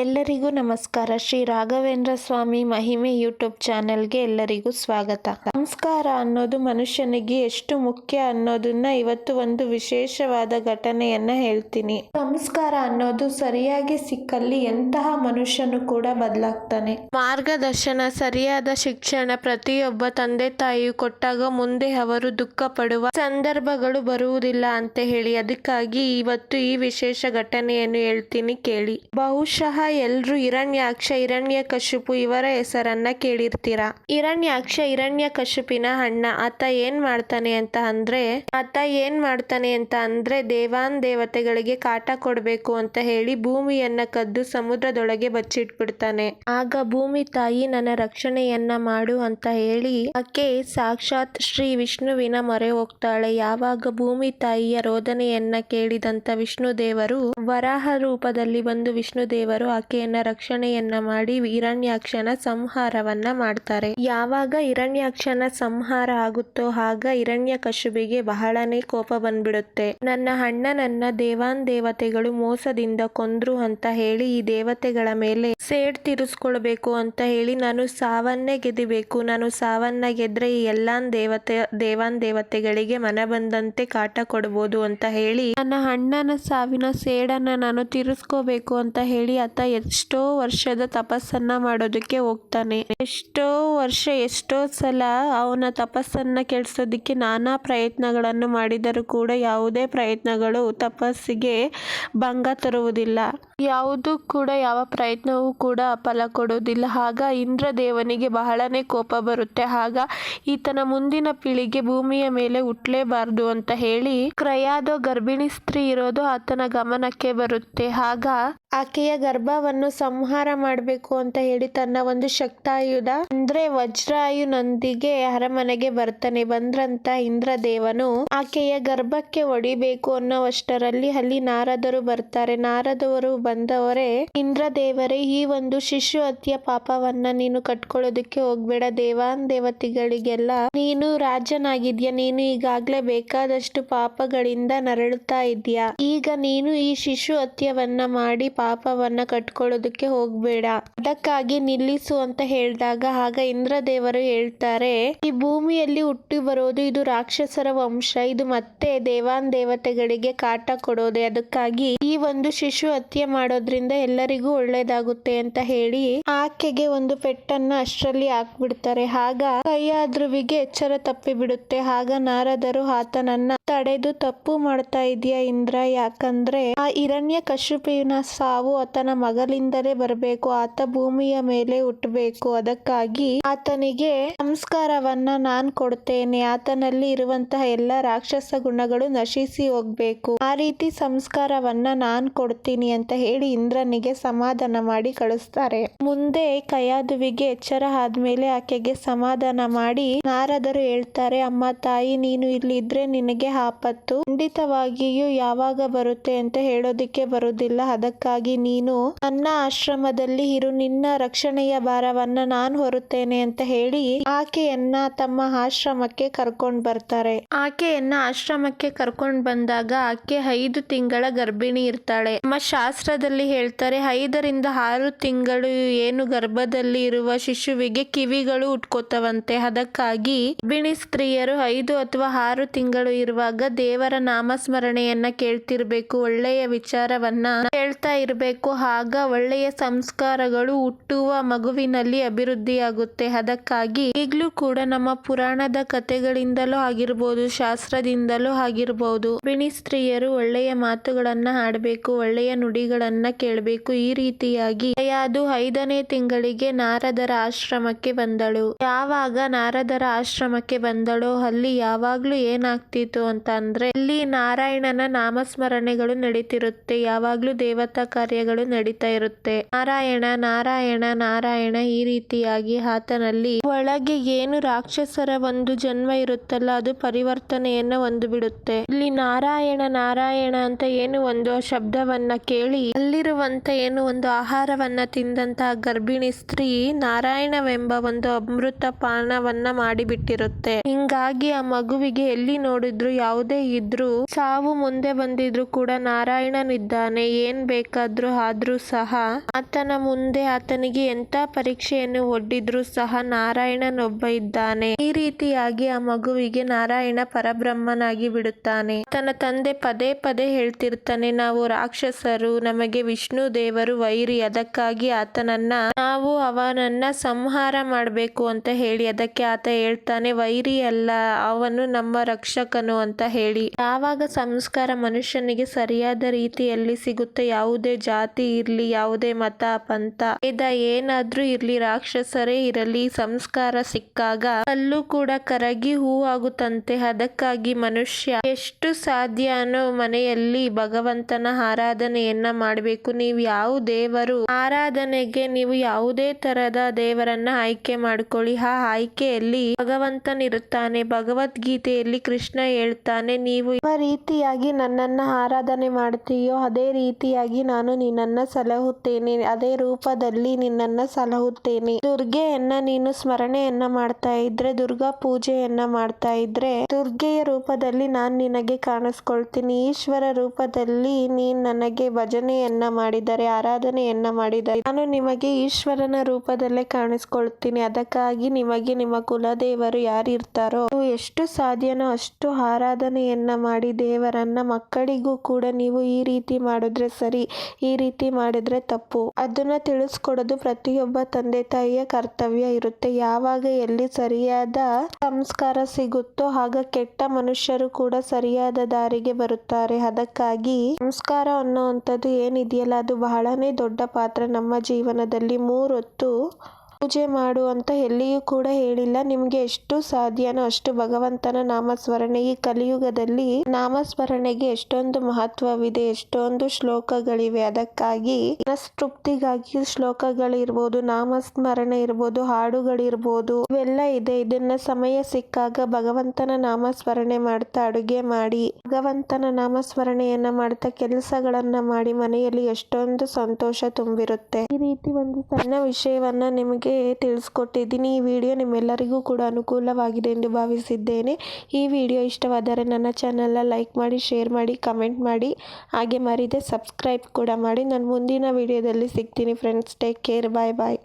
ಎಲ್ಲರಿಗೂ ನಮಸ್ಕಾರ. ಶ್ರೀ ರಾಘವೇಂದ್ರ ಸ್ವಾಮಿ ಮಹಿಮೆ ಯೂಟ್ಯೂಬ್ ಚಾನೆಲ್ಗೆ ಎಲ್ಲರಿಗೂ ಸ್ವಾಗತ. ಸಂಸ್ಕಾರ ಅನ್ನೋದು ಮನುಷ್ಯನಿಗೆ ಎಷ್ಟು ಮುಖ್ಯ ಅನ್ನೋದನ್ನ ಇವತ್ತು ಒಂದು ವಿಶೇಷವಾದ ಘಟನೆಯನ್ನ ಹೇಳ್ತೀನಿ. ಸಂಸ್ಕಾರ ಅನ್ನೋದು ಸರಿಯಾಗಿ ಸಿಕ್ಕಲ್ಲಿ ಎಂತಹ ಮನುಷ್ಯನು ಕೂಡ ಬದಲಾಗ್ತಾನೆ. ಮಾರ್ಗದರ್ಶನ, ಸರಿಯಾದ ಶಿಕ್ಷಣ ಪ್ರತಿಯೊಬ್ಬ ತಂದೆ ತಾಯಿಯು ಕೊಟ್ಟಾಗ ಮುಂದೆ ಅವರು ದುಃಖ ಪಡುವ ಸಂದರ್ಭಗಳು ಬರುವುದಿಲ್ಲ ಅಂತ ಹೇಳಿ, ಅದಕ್ಕಾಗಿ ಇವತ್ತು ಈ ವಿಶೇಷ ಘಟನೆಯನ್ನು ಹೇಳ್ತೀನಿ ಕೇಳಿ. ಬಹುಶಃ ಎಲ್ರು ಹಿರಣ್ಯಾಕ್ಷ, ಹಿರಣ್ಯಕಶಿಪು ಇವರ ಹೆಸರನ್ನ ಕೇಳಿರ್ತೀರ? ಹಿರಣ್ಯಾಕ್ಷ, ಹಿರಣ್ಯಕಶಿಪಿನ ಅಣ್ಣ, ಆತ ಏನ್ ಮಾಡ್ತಾನೆ ಅಂತ ಅಂದ್ರೆ, ಆತ ಏನ್ ಮಾಡ್ತಾನೆ ಅಂತ ಅಂದ್ರೆ ದೇವಾನ್ ದೇವತೆಗಳಿಗೆ ಕಾಟ ಕೊಡ್ಬೇಕು ಅಂತ ಹೇಳಿ ಭೂಮಿಯನ್ನ ಕದ್ದು ಸಮುದ್ರದೊಳಗೆ ಬಚ್ಚಿಟ್ಬಿಡ್ತಾನೆ. ಆಗ ಭೂಮಿ ತಾಯಿ ನನ್ನ ರಕ್ಷಣೆಯನ್ನ ಮಾಡು ಅಂತ ಹೇಳಿ ಆಕೆ ಸಾಕ್ಷಾತ್ ಶ್ರೀ ವಿಷ್ಣುವಿನ ಮೊರೆ ಹೋಗ್ತಾಳೆ. ಯಾವಾಗ ಭೂಮಿ ತಾಯಿಯ ರೋದನೆಯನ್ನ ಕೇಳಿದಂತ ವಿಷ್ಣು ದೇವರು ವರಾಹ ರೂಪದಲ್ಲಿ ಬಂದು ವಿಷ್ಣು ದೇವರು ಆಕೆಯನ್ನ ರಕ್ಷಣೆಯನ್ನ ಮಾಡಿ ಹಿರಣ್ಯಾಕ್ಷನ ಸಂಹಾರವನ್ನ ಮಾಡ್ತಾರೆ. ಯಾವಾಗ ಹಿರಣ್ಯಾಕ್ಷನ ಸಂಹಾರ ಆಗುತ್ತೋ ಆಗ ಹಿರಣ್ಯಕಶುಬಿಗೆ ಬಹಳನೇ ಕೋಪ ಬಂದ್ಬಿಡುತ್ತೆ. ನನ್ನ ಅಣ್ಣನನ್ನ ದೇವಾನ್ ದೇವತೆಗಳು ಮೋಸದಿಂದ ಕೊಂದ್ರು ಅಂತ ಹೇಳಿ ಈ ದೇವತೆಗಳ ಮೇಲೆ ಸೇಡ್ ತೀರಿಸ್ಕೊಳ್ಬೇಕು ಅಂತ ಹೇಳಿ ನಾನು ಸಾವನ್ನೇ ಗೆದಿಬೇಕು. ನಾನು ಸಾವನ್ನ ಗೆದ್ರೆ ಈ ಎಲ್ಲಾ ದೇವತೆ ದೇವಾನ್ ದೇವತೆಗಳಿಗೆ ಮನ ಬಂದಂತೆ ಕಾಟ ಕೊಡ್ಬೋದು ಅಂತ ಹೇಳಿ ನನ್ನ ಅಣ್ಣನ ಸಾವಿನ ಸೇಡನ್ನ ನಾನು ತೀರಿಸ್ಕೋಬೇಕು ಅಂತ ಹೇಳಿ ಆತ ಎಷ್ಟೋ ವರ್ಷದ ತಪಸ್ಸನ್ನ ಮಾಡೋದಕ್ಕೆ ಹೋಗ್ತಾನೆ. ಎಷ್ಟೋ ವರ್ಷ, ಎಷ್ಟೋ ಸಲ ಅವನ ತಪಸ್ಸನ್ನ ಕೆಡಿಸೋದಕ್ಕೆ ನಾನಾ ಪ್ರಯತ್ನಗಳನ್ನು ಮಾಡಿದರೂ ಕೂಡ ಯಾವುದೇ ಪ್ರಯತ್ನಗಳು ತಪಸ್ಸಿಗೆ ಭಂಗ ತರುವುದಿಲ್ಲ. ಯಾವುದು ಕೂಡ, ಯಾವ ಪ್ರಯತ್ನವೂ ಕೂಡ ಫಲ ಕೊಡೋದಿಲ್ಲ. ಆಗ ಇಂದ್ರ ದೇವನಿಗೆ ಬಹಳನೇ ಕೋಪ ಬರುತ್ತೆ. ಆಗ ಈತನ ಮುಂದಿನ ಪೀಳಿಗೆ ಭೂಮಿಯ ಮೇಲೆ ಹುಟ್ಟಲೇಬಾರದು ಅಂತ ಹೇಳಿ, ಕ್ರಯಾದೋ ಗರ್ಭಿಣಿ ಸ್ತ್ರೀ ಇರೋದು ಆತನ ಗಮನಕ್ಕೆ ಬರುತ್ತೆ. ಆಗ ಆಕೆಯ ಗರ್ಭವನ್ನು ಸಂಹಾರ ಮಾಡಬೇಕು ಅಂತ ಹೇಳಿ ತನ್ನ ಒಂದು ಶಕ್ತಾಯುಧ ಅಂದ್ರೆ ವಜ್ರಾಯುನೊಂದಿಗೆ ಅರಮನೆಗೆ ಬರ್ತಾನೆ. ಬಂದ್ರಂತ ಇಂದ್ರದೇವನು ಆಕೆಯ ಗರ್ಭಕ್ಕೆ ಒಡಿಬೇಕು ಅನ್ನೋವಷ್ಟರಲ್ಲಿ ಅಲ್ಲಿ ನಾರದರು ಬರ್ತಾರೆ. ನಾರದವರು ಬಂದವರೇ, ಇಂದ್ರದೇವರೇ, ಈ ಒಂದು ಶಿಶು ಹತ್ಯೆ ಪಾಪವನ್ನ ನೀನು ಕಟ್ಕೊಳ್ಳೋದಕ್ಕೆ ಹೋಗ್ಬೇಡ. ದೇವಾನ್ ದೇವತೆಗಳಿಗೆಲ್ಲ ನೀನು ರಾಜನಾಗಿದ್ಯಾ? ನೀನು ಈಗಾಗ್ಲೇ ಬೇಕಾದಷ್ಟು ಪಾಪಗಳಿಂದ ನರಳುತ್ತಾ ಇದ್ಯಾ ಈಗ ನೀನು ಈ ಶಿಶು ಹತ್ಯವನ್ನ ಮಾಡಿ ಪಾಪವನ್ನ ಕಟ್ಕೊಳ್ಳೋದಕ್ಕೆ ಹೋಗ್ಬೇಡ. ಅದಕ್ಕಾಗಿ ನಿಲ್ಲಿಸು ಅಂತ ಹೇಳಿದಾಗ ಆಗ ಇಂದ್ರದೇವರು ಹೇಳ್ತಾರೆ, ಈ ಭೂಮಿಯಲ್ಲಿ ಹುಟ್ಟಿ ಬರೋದು ಇದು ರಾಕ್ಷಸರ ವಂಶ, ಇದು ಮತ್ತೆ ದೇವಾನ್ ದೇವತೆಗಳಿಗೆ ಕಾಟ ಕೊಡೋದೆ. ಅದಕ್ಕಾಗಿ ಈ ಒಂದು ಶಿಶು ಹತ್ಯೆ ಮಾಡೋದ್ರಿಂದ ಎಲ್ಲರಿಗೂ ಒಳ್ಳೇದಾಗುತ್ತೆ ಅಂತ ಹೇಳಿ ಆಕೆಗೆ ಒಂದು ಪೆಟ್ಟನ್ನ ಅಷ್ಟರಲ್ಲಿ ಹಾಕ್ಬಿಡ್ತಾರೆ. ಆಗ ಕೈಯಾದ್ರುವಿಗೆ ಎಚ್ಚರ ತಪ್ಪಿ ಬಿಡುತ್ತೆ ಆಗ ನಾರದರು ಆತನನ್ನ ತಡೆದು ತಪ್ಪು ಮಾಡ್ತಾ ಇದೀಯ ಇಂದ್ರ? ಯಾಕಂದ್ರೆ ಆ ಹಿರಣ್ಯ ಕಶುಪಿನ ಸಾವು ಆತನ ಮಗಲಿಂದಲೇ ಬರಬೇಕು, ಆತ ಭೂಮಿಯ ಮೇಲೆ ಹುಟ್ಟಬೇಕು. ಅದಕ್ಕಾಗಿ ಆತನಿಗೆ ಸಂಸ್ಕಾರವನ್ನ ನಾನ್ ಕೊಡ್ತೇನೆ. ಆತನಲ್ಲಿ ಇರುವಂತಹ ಎಲ್ಲ ರಾಕ್ಷಸ ಗುಣಗಳು ನಶಿಸಿ ಹೋಗ್ಬೇಕು. ಆ ರೀತಿ ಸಂಸ್ಕಾರವನ್ನ ನಾನ್ ಕೊಡ್ತೀನಿ ಅಂತ ಹೇಳಿ ಇಂದ್ರನಿಗೆ ಸಮಾಧಾನ ಮಾಡಿ ಕಳಿಸ್ತಾರೆ. ಮುಂದೆ ಕಯಾದುವಿಗೆ ಎಚ್ಚರ ಆದ್ಮೇಲೆ ಆಕೆಗೆ ಸಮಾಧಾನ ಮಾಡಿ ನಾರದರು ಹೇಳ್ತಾರೆ, ಅಮ್ಮ ತಾಯಿ, ನೀನು ಇಲ್ಲಿ ಇದ್ರೆ ನಿನಗೆ ಆಪತ್ತು ಖಂಡಿತವಾಗಿಯೂ ಯಾವಾಗ ಬರುತ್ತೆ ಅಂತ ಹೇಳೋದಿಕ್ಕೆ ಬರುವುದಿಲ್ಲ. ಅದಕ್ಕಾಗಿ ನೀನು ನನ್ನ ಆಶ್ರಮದಲ್ಲಿ ಇರು. ನಿನ್ನ ರಕ್ಷಣೆಯ ಭಾರವನ್ನ ನಾನು ಹೊರುತ್ತೇನೆ ಅಂತ ಹೇಳಿ ಆಕೆಯನ್ನ ತಮ್ಮ ಆಶ್ರಮಕ್ಕೆ ಕರ್ಕೊಂಡ್ ಬರ್ತಾರೆ. ಆಕೆಯನ್ನ ಆಶ್ರಮಕ್ಕೆ ಕರ್ಕೊಂಡ್ ಬಂದಾಗ ಆಕೆ ಐದು ತಿಂಗಳ ಗರ್ಭಿಣಿ ಇರ್ತಾಳೆ. ನಮ್ಮ ಶಾಸ್ತ್ರದಲ್ಲಿ ಹೇಳ್ತಾರೆ, ಐದರಿಂದ ಆರು ತಿಂಗಳು ಏನು ಗರ್ಭದಲ್ಲಿ ಇರುವ ಶಿಶುವಿಗೆ ಕಿವಿಗಳು ಉಟ್ಕೋತವಂತೆ. ಅದಕ್ಕಾಗಿ ಗರ್ಭಿಣಿ ಸ್ತ್ರೀಯರು ಐದು ಅಥವಾ ಆರು ತಿಂಗಳು ಇರುವಾಗ ದೇವರ ನಾಮಸ್ಮರಣೆಯನ್ನ ಕೇಳ್ತಿರ್ಬೇಕು, ಒಳ್ಳೆಯ ವಿಚಾರವನ್ನ ಹೇಳ್ತಾ ಇರಬೇಕು. ಆಗ ಒಳ್ಳೆಯ ಸಂಸ್ಕಾರಗಳು ಹುಟ್ಟುವ ಮಗುವಿನಲ್ಲಿ ಅಭಿವೃದ್ಧಿಯಾಗುತ್ತೆ. ಅದಕ್ಕಾಗಿ ಈಗಲೂ ಕೂಡ ನಮ್ಮ ಪುರಾಣದ ಕಥೆಗಳಿಂದಲೂ ಆಗಿರ್ಬೋದು, ಶಾಸ್ತ್ರದಿಂದಲೂ ಆಗಿರ್ಬೋದು ಗರ್ಭಿಣಿ ಸ್ತ್ರೀಯರು ಒಳ್ಳೆಯ ಮಾತುಗಳನ್ನ ಆಡಬೇಕು ಒಳ್ಳೆಯ ನುಡಿಗಳನ್ನ ಕೇಳ್ಬೇಕು. ಈ ರೀತಿಯಾಗಿ ಅದು ಐದನೇ ತಿಂಗಳಿಗೆ ನಾರದರ ಆಶ್ರಮಕ್ಕೆ ಬಂದಳು. ಯಾವಾಗ ನಾರದರ ಆಶ್ರಮಕ್ಕೆ ಬಂದಳೋ, ಅಲ್ಲಿ ಯಾವಾಗ್ಲೂ ಏನಾಗ್ತಿತ್ತು ಅಂದ್ರೆ ಅಲ್ಲಿ ನಾರಾಯಣನ ನಾಮಸ್ಮರಣೆಗಳು ನಡೀತಿರುತ್ತೆ. ಯಾವಾಗ್ಲೂ ದೇವತಾ ಕಾರ್ಯಗಳು ನಡೀತಾ ಇರುತ್ತೆ. ನಾರಾಯಣ ನಾರಾಯಣ ನಾರಾಯಣ ಈ ರೀತಿಯಾಗಿ ಆತನಲ್ಲಿ ಒಳಗೆ ಏನು ರಾಕ್ಷಸರ ಒಂದು ಜನ್ಮ ಇರುತ್ತಲ್ಲ, ಅದು ಪರಿವರ್ತನೆಯನ್ನ ಒಂದು ಬಿಡುತ್ತೆ ಇಲ್ಲಿ ನಾರಾಯಣ ನಾರಾಯಣ ಅಂತ ಏನು ಒಂದು ಶಬ್ದವನ್ನ ಕೇಳಿ, ಅಲ್ಲಿರುವಂತ ಏನು ಒಂದು ಆಹಾರವನ್ನ ತಿಂದಂತಹ ಗರ್ಭಿಣಿ ಸ್ತ್ರೀ ನಾರಾಯಣವೆಂಬ ಒಂದು ಅಮೃತ ಪಾನವನ್ನ ಮಾಡಿಬಿಟ್ಟಿರುತ್ತೆ. ಹಿಂಗಾಗಿ ಆ ಮಗುವಿಗೆ ಎಲ್ಲಿ ನೋಡಿದ್ರು ಯಾವುದೇ ಇದ್ರೂ ಸಾವು ಮುಂದೆ ಬಂದಿದ್ರು ಕೂಡ ನಾರಾಯಣನಿದ್ದಾನೆ. ಏನ್ ಬೇಕಾದ್ರೂ ಆದ್ರೂ ಸಹ ಆತನ ಮುಂದೆ ಆತನಿಗೆ ಎಂತ ಪರೀಕ್ಷೆಯನ್ನು ಒಡ್ಡಿದ್ರು ಸಹ ನಾರಾಯಣನೊಬ್ಬ ಇದ್ದಾನೆ. ಈ ರೀತಿಯಾಗಿ ಆ ಮಗುವಿಗೆ ನಾರಾಯಣ ಪರಬ್ರಹ್ಮನಾಗಿ ಬಿಡುತ್ತಾನೆ. ತನ್ನ ತಂದೆ ಪದೇ ಪದೇ ಹೇಳ್ತಿರ್ತಾನೆ, ನಾವು ರಾಕ್ಷಸರು, ನಮಗೆ ವಿಷ್ಣು ದೇವರು ವೈರಿ, ಅದಕ್ಕಾಗಿ ಆತನನ್ನ ನಾವು ಅವನನ್ನ ಸಂಹಾರ ಮಾಡಬೇಕು ಅಂತ ಹೇಳಿ ಅದಕ್ಕೆ ಆತ ಹೇಳ್ತಾನೆ, ವೈರಿ ಅಲ್ಲ, ಅವನು ನಮ್ಮ ರಕ್ಷಕನು ಅಂತ ಹೇಳಿ. ಯಾವಾಗ ಸಂಸ್ಕಾರ ಮನುಷ್ಯನಿಗೆ ಸರಿಯಾದ ರೀತಿಯಲ್ಲಿ ಸಿಗುತ್ತೆ, ಯಾವುದೇ ಜಾತಿ ಇರ್ಲಿ, ಯಾವುದೇ ಮತ, ಪಂಥ ಇದ ಏನಾದ್ರೂ ಇರ್ಲಿ, ರಾಕ್ಷಸರೇ ಇರಲಿ, ಸಂಸ್ಕಾರ ಸಿಕ್ಕಾಗ ಕಲ್ಲು ಕೂಡ ಕರಗಿ ಹೂವಾಗುತ್ತಂತೆ. ಅದಕ್ಕಾಗಿ ಮನುಷ್ಯ ಎಷ್ಟು ಸಾಧ್ಯ ಅನ್ನೋ ಮನೆಯಲ್ಲಿ ಭಗವಂತನ ಆರಾಧನೆಯನ್ನ ಮಾಡಬೇಕು. ನೀವು ಯಾವ ದೇವರು, ಆರಾಧನೆಗೆ ನೀವು ಯಾವುದೇ ತರದ ದೇವರನ್ನ ಆಯ್ಕೆ ಮಾಡ್ಕೊಳ್ಳಿ. ಆ ಆಯ್ಕೆಯಲ್ಲಿ ಭಗವಂತನಿರುತ್ತಾನೆ. ಭಗವದ್ಗೀತೆಯಲ್ಲಿ ಕೃಷ್ಣ ಹೇಳ್ತಾನೆ ನೀವು ಯಾವ ರೀತಿಯಾಗಿ ನನ್ನನ್ನ ಆರಾಧನೆ ಮಾಡ್ತೀಯೋ ಅದೇ ರೀತಿಯಾಗಿ ನಾನು ನಿನ್ನನ್ನ ಸಲಹುತ್ತೇನೆ. ಅದೇ ರೂಪದಲ್ಲಿ ನಿನ್ನನ್ನ ಸಲಹುತ್ತೇನೆ. ದುರ್ಗೆಯನ್ನ ನೀನು ಸ್ಮರಣೆಯನ್ನ ಮಾಡ್ತಾ ಇದ್ರೆ, ದುರ್ಗಾ ಪೂಜೆಯನ್ನ ಮಾಡ್ತಾ ಇದ್ರೆ, ದುರ್ಗೆಯ ರೂಪದಲ್ಲಿ ನಾನು ನಿನಗೆ ಕಾಣಿಸ್ಕೊಳ್ತೀನಿ. ಈಶ್ವರ ರೂಪದಲ್ಲಿ ನೀನ್ ನನಗೆ ಭಜನೆಯನ್ನ ಮಾಡಿದರೆ, ಆರಾಧನೆಯನ್ನ ಮಾಡಿದರೆ, ನಾನು ನಿಮಗೆ ಈಶ್ವರನ ರೂಪದಲ್ಲೇ ಕಾಣಿಸ್ಕೊಳ್ತೀನಿ. ಅದಕ್ಕಾಗಿ ನಿಮಗೆ ನಿಮ್ಮ ಕುಲದೇವರು ಯಾರಿರ್ತಾರೋ ಎಷ್ಟು ಸಾಧ್ಯನೋ ಅಷ್ಟು ಆರಾಧನೆಯನ್ನ ಮಾಡಿ ದೇವರನ್ನ ಮಕ್ಕಳಿಗೂ ಕೂಡ ನೀವು ಈ ರೀತಿ ಮಾಡಿದ್ರೆ ಸರಿ, ಈ ರೀತಿ ಮಾಡಿದ್ರೆ ತಪ್ಪು. ಅದನ್ನ ತಿಳಿಸ್ಕೊಡೋದು ಪ್ರತಿಯೊಬ್ಬ ತಂದೆ ತಾಯಿಯ ಕರ್ತವ್ಯ ಇರುತ್ತೆ. ಯಾವಾಗ ಎಲ್ಲಿ ಸರಿಯಾದ ಸಂಸ್ಕಾರ ಸಿಗುತ್ತೋ ಆಗ ಕೆಟ್ಟ ಮನುಷ್ಯರು ಕೂಡ ಸರಿಯಾದ ದಾರಿಗೆ ಬರುತ್ತಾರೆ. ಅದಕ್ಕಾಗಿ ಸಂಸ್ಕಾರ ಅನ್ನುವಂಥದ್ದು ಏನಿದೆಯಲ್ಲ, ಅದು ಬಹಳನೇ ದೊಡ್ಡ ಪಾತ್ರ ನಮ್ಮ ಜೀವನದಲ್ಲಿ. ಮೂರೊತ್ತು ಪೂಜೆ ಮಾಡು ಅಂತ ಎಲ್ಲಿಯೂ ಕೂಡ ಹೇಳಿಲ್ಲ. ನಿಮ್ಗೆ ಎಷ್ಟು ಸಾಧ್ಯನೋ ಅಷ್ಟು ಭಗವಂತನ ನಾಮಸ್ಮರಣೆ. ಈ ಕಲಿಯುಗದಲ್ಲಿ ನಾಮಸ್ಮರಣೆಗೆ ಎಷ್ಟೊಂದು ಮಹತ್ವವಿದೆ, ಎಷ್ಟೊಂದು ಶ್ಲೋಕಗಳಿವೆ. ಅದಕ್ಕಾಗಿ ಮನಸ್ತೃಪ್ತಿಗಾಗಿ ಶ್ಲೋಕಗಳಿರ್ಬೋದು, ನಾಮಸ್ಮರಣೆ ಇರ್ಬೋದು, ಹಾಡುಗಳಿರ್ಬೋದು, ಇವೆಲ್ಲ ಇದೆ. ಇದನ್ನ ಸಮಯ ಸಿಕ್ಕಾಗ ಭಗವಂತನ ನಾಮಸ್ಮರಣೆ ಮಾಡ್ತಾ ಅಡುಗೆ ಮಾಡಿ, ಭಗವಂತನ ನಾಮಸ್ಮರಣೆಯನ್ನ ಮಾಡ್ತಾ ಕೆಲಸಗಳನ್ನ ಮಾಡಿ ಮನೆಯಲ್ಲಿ ಎಷ್ಟೊಂದು ಸಂತೋಷ ತುಂಬಿರುತ್ತೆ. ಈ ರೀತಿ ಒಂದು ಸಣ್ಣ ವಿಷಯವನ್ನ ನಿಮಗೆ ತಿಳಿಸ್ಕೊಟ್ಟಿದ್ದೀನಿ. ಈ ವಿಡಿಯೋ ನಿಮ್ಮೆಲ್ಲರಿಗೂ ಕೂಡ ಅನುಕೂಲವಾಗಿದೆ ಎಂದು ಭಾವಿಸಿದ್ದೇನೆ. ಈ ವಿಡಿಯೋ ಇಷ್ಟವಾದರೆ ನನ್ನ ಚಾನಲ್ನ ಲೈಕ್ ಮಾಡಿ, ಶೇರ್ ಮಾಡಿ, ಕಮೆಂಟ್ ಮಾಡಿ. ಹಾಗೆ ಮರಿದೆ ಸಬ್ಸ್ಕ್ರೈಬ್ ಕೂಡ ಮಾಡಿ. ನಾನು ಮುಂದಿನ ವಿಡಿಯೋದಲ್ಲಿ ಸಿಗ್ತೀನಿ friends. Take care. Bye bye.